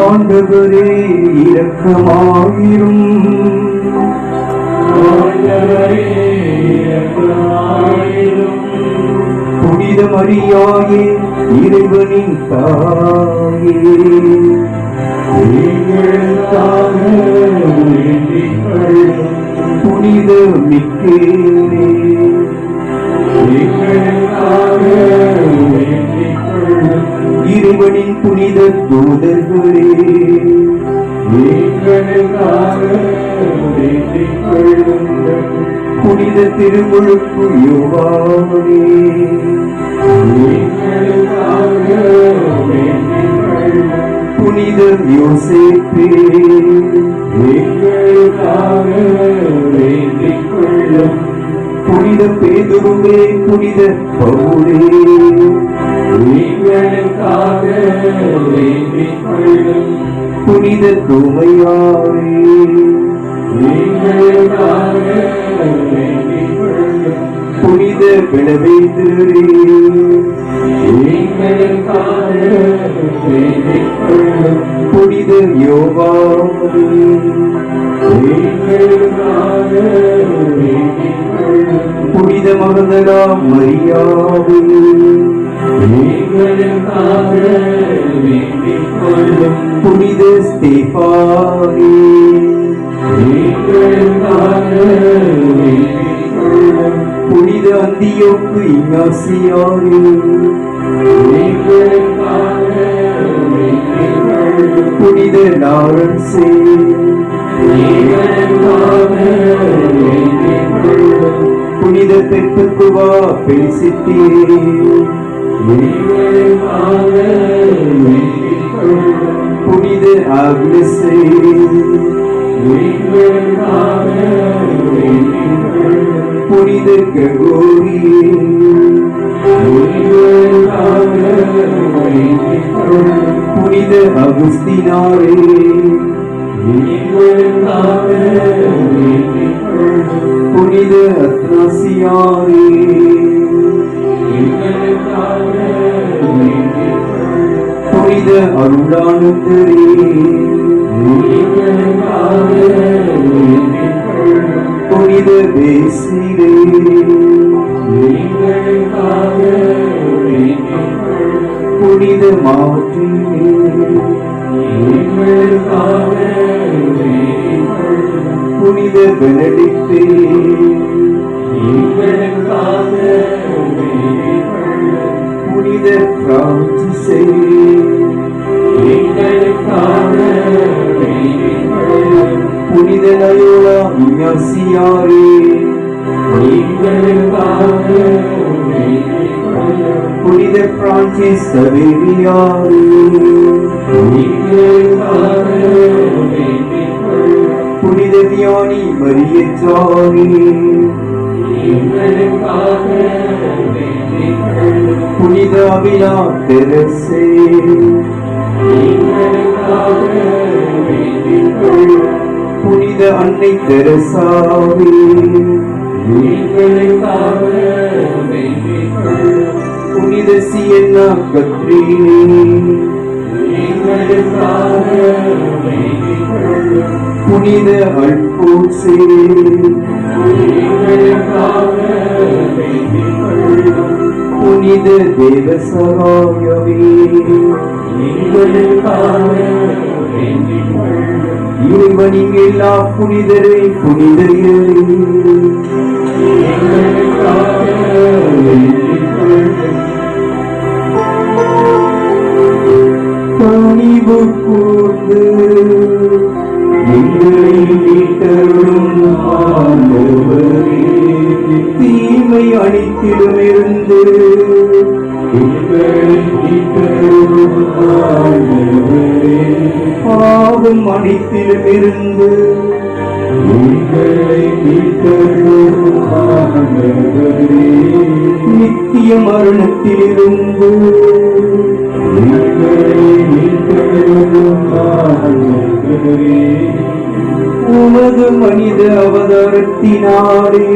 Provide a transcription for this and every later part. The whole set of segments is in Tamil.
ஆண்டவரே இரக்கமாயிரும் புனித மரியாயே இறைவனின் தாயே. புனித மிக்கேனே புனித திருமுழுக்கு யோவானே. புனித யோசிப்பே. புனித பேதுருவே புனித பவுலே. புனித தூமையாரே புனித பிளவேந்திரே புனித யோவாவே புனித மகதரா மரியாவே புனித ஸ்தேபானே புனித அந்தியோக்கு இன்னாசியாரே புனித நாரன்சே புனித பெற்றுக்குவா பெருசித்தீரே புனித ஆக்னஸே புனித ககோரியே புனித அகுஸ்தினாரே. புனித அத்னாசியாரே புனித அருளானந்தரே புனித பேசிரே புனித மாற்றினே புனித பெனடிக்டே புனித பிரான்சிசே புனித நயோலா இனாசியாரே புனித பிரான்சிஸ் சவேரியாரே புனித தியானி மரியச்சாரே புனித அபிலா தெரசே. புனித அன்னை தெரசாவே புனித சியன்னா கத்ரீனே புனித அல்போசே புனித தேவசகாயவே இறைவனின் எல்லா புனிதரை புனிதரே அனைத்திலுமிருந்து பாவம் அனைத்திலுமிருந்து எங்களை நித்திய மரணத்திலிருந்து உமது மனித அவதாரத்தினாலே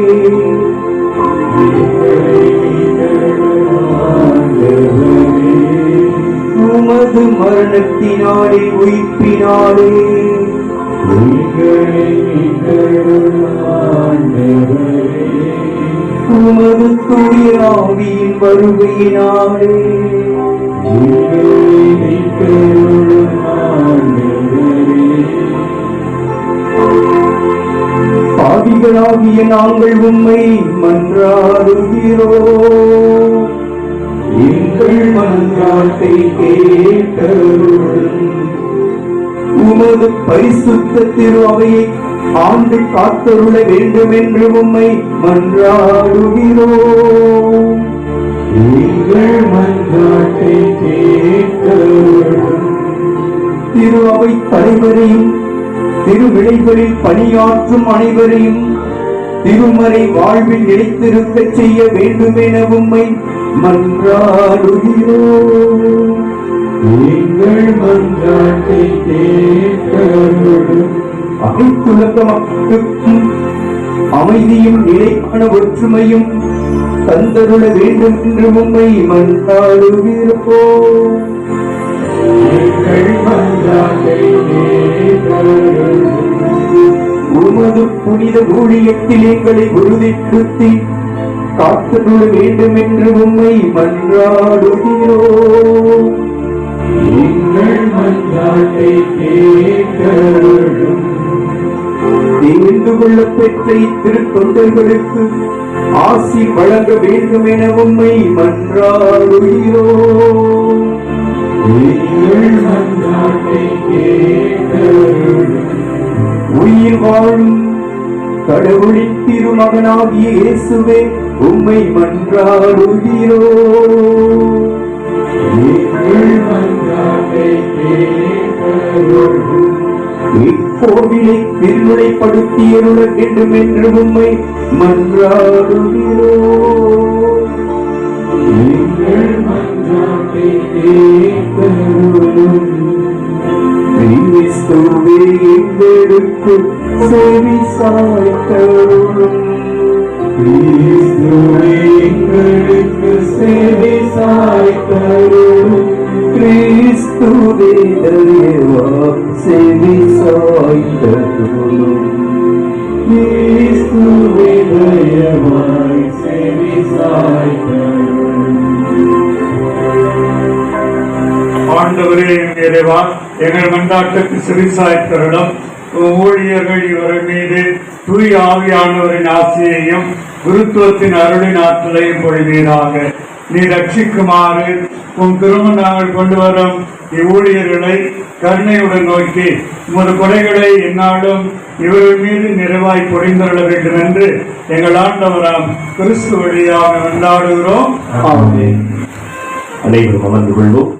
மரணத்தினாலே உயிர்ப்பினாலே. உமது தூய ஆவியின் வருகையினாலே. பாவிகளாகிய நாங்கள் உம்மை மன்றாடுகிறோம் கேட்டருளும் உமது பரிசுத்த திரு அவையை ஆண்டு காத்தருள வேண்டும் என்று உம்மை மன்றாடுகிறோம். எங்கள் மன்றாட்டை கேட்டருளும். திரு அவை தலைவரையும் திருவிடைகளில் பணியாற்றும் அனைவரையும் திருமறை வாழ்வில் நிலைத்திருக்கச் செய்ய வேண்டும் என உம்மை மன்றாடுகிறோம். எங்கள் மன்றாட்டை கேட்டருளும் அனைத்துலக மக்களுக்கும் அமைதியும் நிலைக்கான ஒற்றுமையும் தந்தருள வேண்டும் என்று உம்மை மன்றாடுகிறோம். எங்கள் மன்றாட்டை கேட்டருளும் உமது புனித ஊழியத்தில் எங்களை உறுதிப்படுத்தி காத்தருள வேண்டும் என்று உம்மை மன்றாடுகிறோம் எங்கள் மன்றாட்டை தெரிந்து கொள்ள பெற்ற திருத்தொண்டர்களுக்கு ஆசி வழங்க வேண்டும் என மன்றாட்டை கேட்டருளும். உயிர் வாழும் கடவுளின் திருமகனாகிய இயேசுவே உம்மை மன்றாடுகிறோ. எங்கள் மன்றாட்டை கேட்டருளும் இக்கோவிலை திருநிலைப்படுத்தியருள வேண்டும் என்று உம்மை மன்றாடுகிறோ. எங்கள் மன்றாட்டை எங்களுக்கு செவி சாய்த்தருளும் கிறிஸ்துவே சேவை சாய்த்தருளும் கிறிஸ்துவே தயவா செவி சாய்த்தருளும். சேவை சாய்த்தருளும் ஆண்டவரே எங்கள் இறைவா எங்கள் மன்றாட்டுக்கு சிறிசாய்த்தருடம் ஊழியர்கள் இவர் மீது தூய் ஆவியானவரின் ஆசையையும் குருத்துவத்தின் அருளின் ஆற்றலையும் பொழிவீராக. நீ ரட்சிக்குமாறு உன் திரும்ப நாங்கள் கொண்டு வரும் இவ்வூழியர்களை கருணையுடன் நோக்கி உமது கொலைகளை என்னாலும் இவர்கள் மீது நிறைவாய் பொறிந்தருள வேண்டும் என்று எங்கள் ஆண்டவராம் கிறிஸ்து வழியாக கொண்டாடுகிறோம் அனைவரும் அமர்ந்து கொள்வோம்.